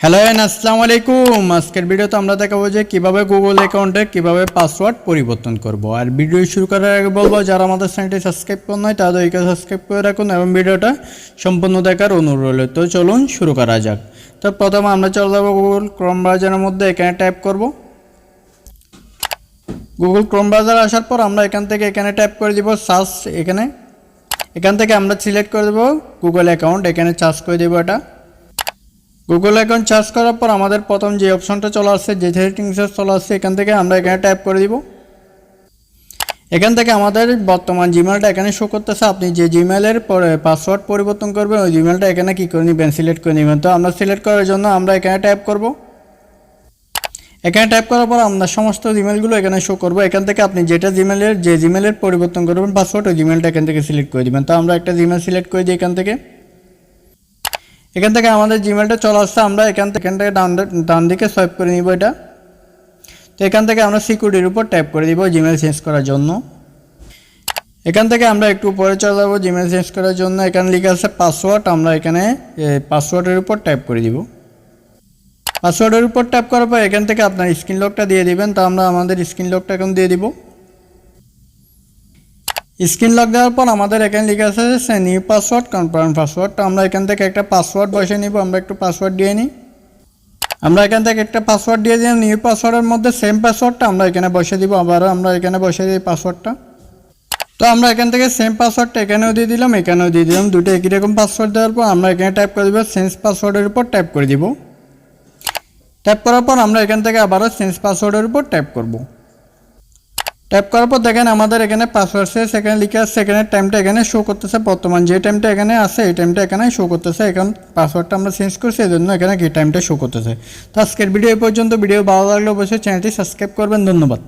Hello N আসসালামু আলাইকুম আজকের ভিডিওতে আমরা দেখাবো যে কীভাবে গুগল অ্যাকাউন্টে কীভাবে পাসওয়ার্ড পরিবর্তন করব। আর ভিডিও শুরু করার আগে বলব, যারা আমাদের চ্যানেলটি সাবস্ক্রাইব করে নয় তাদের এইটা সাবস্ক্রাইব করে রাখুন এবং ভিডিওটা সম্পূর্ণ দেখার অনুরোধ রইল। তো চলুন শুরু করা যাক। তো প্রথমে আমরা চলে যাব গুগল ক্রম ব্রাউজারের মধ্যে, এখানে টাইপ করব। গুগল ক্রোম ব্রাউজার আসার পর আমরা এখান থেকে এখানে টাইপ করে দিব সার্চ এখানে। এখান থেকে আমরা সিলেক্ট করে দেবো গুগল অ্যাকাউন্ট এখানে চার্জ করে দেবো এটা। গুগল অ্যাকাউন্ট চার্জ করার পর আমাদের প্রথম যে অপশনটা চলে আসছে, যে সেটিংসে চলে আসছে, এখান থেকে আমরা এখানে টাইপ করে দিব। এখান থেকে আমাদের বর্তমান জিমেলটা এখানে শো করতেছে। আপনি যে জিমেলের পরে পাসওয়ার্ড পরিবর্তন করবেন, ওই জিমেলটা এখানে কী করে নেবেন? সিলেক্ট করে নেবেন। তো আমরা সিলেক্ট করার জন্য আমরা এখানে টাইপ করব। এখানে টাইপ করার পর আমরা সমস্ত জিমেলগুলো এখানে শো করব। এখান থেকে আপনি যেটা জিমেলের যে জিমেলের পরিবর্তন করবেন পাসওয়ার্ড ওই জিমেলটা এখান থেকে সিলেক্ট করে দিবেন। তো আমরা একটা জিমেল সিলেক্ট করে দিই এখান থেকে। এখান থেকে আমাদের জিমেলটা চলে আসছে, আমরা এখান থেকে এখান থেকে ডান ডান দিকে সোয়াইপ করে নিব এটা। তো এখান থেকে আমরা সিকিউরিটির উপর ট্যাপ করে দিব জিমেল চেঞ্জ করার জন্য। এখান থেকে আমরা একটু পরে চলে যাব জিমেল চেঞ্জ করার জন্য। এখানে লিখে আছে পাসওয়ার্ড আমরা এখানে পাসওয়ার্ডের উপর ট্যাপ করে দিব। পাসওয়ার্ডের উপর ট্যাপ করার পর এখান থেকে আপনার স্ক্রিন লকটা দিয়ে দিবেন। তো আমরা আমাদের স্ক্রিন লকটা এখন দিয়ে দিব। স্ক্রিন লক দেওয়ার পর আমাদের এখানে লিখে আছে নিউ পাসওয়ার্ড কনফার্ম পাসওয়ার্ড। তো আমরা এখান থেকে একটা পাসওয়ার্ড বসে নিব, আমরা একটু পাসওয়ার্ড দিয়ে নিই। আমরা এখান থেকে একটা পাসওয়ার্ড দিয়ে দিলাম নিউ পাসওয়ার্ডের মধ্যে সেম পাসওয়ার্ডটা আমরা এখানে বসে দিব, আবারও আমরা এখানে বসে দিই পাসওয়ার্ডটা। তো আমরা এখান থেকে সেম পাসওয়ার্ডটা এখানেও দিয়ে দিলাম, এখানেও দিয়ে দিলাম। দুটো একই রকম পাসওয়ার্ড দেওয়ার পর আমরা এখানে টাইপ করে দেবো সেন্স পাসওয়ার্ডের উপর টাইপ করে দিব। ট্যাপ করার পর আমরা এখান থেকে আবারও সেন্স পাসওয়ার্ডের উপর ট্যাপ করব। ট্যাপ করার পর দেখেন আমাদের এখানে পাসওয়ার্ড শেষ এখানে লিখে আসছে এখানে টাইমটা এখানে শো করতেছে বর্তমান। যে টাইমটা এখানে আছে, এই টাইমটা এখানে শো করতেছে। এখন পাসওয়ার্ডটা আমরা চেঞ্জ করছি এই জন্য এখানে কি টাইমটা শো করতেছে। তো আজকের ভিডিও পর্যন্ত। ভিডিও ভালো লাগলে অবশ্যই চ্যানেলটি সাবস্ক্রাইব করবেন। ধন্যবাদ।